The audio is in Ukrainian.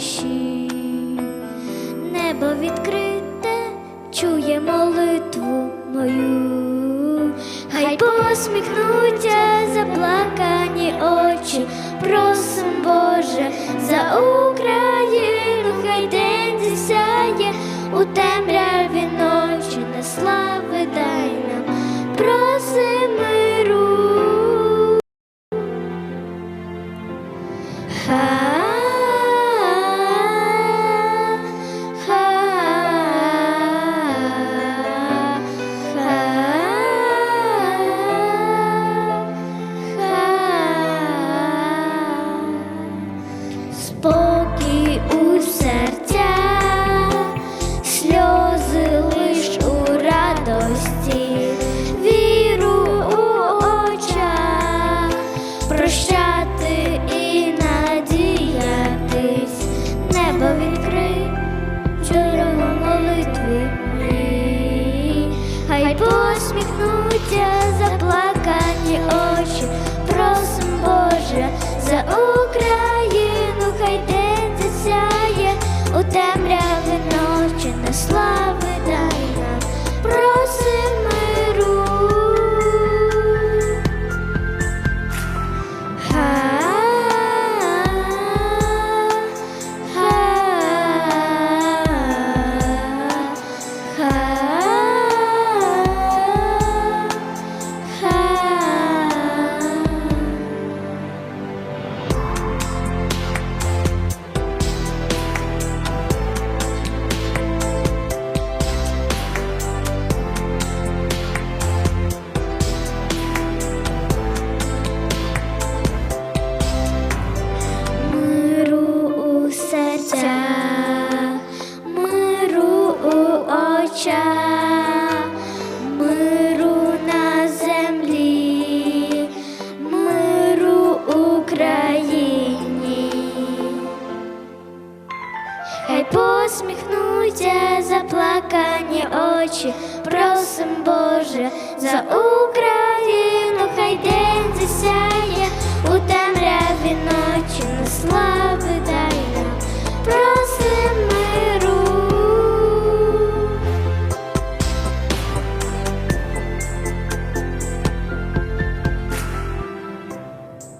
тиші, небо відкрите, чує молитву мою, хай посміхнуться заплакані очі, просим Боже за Україну, хай день зісяє у темряві. у темряві ночі несла. 是。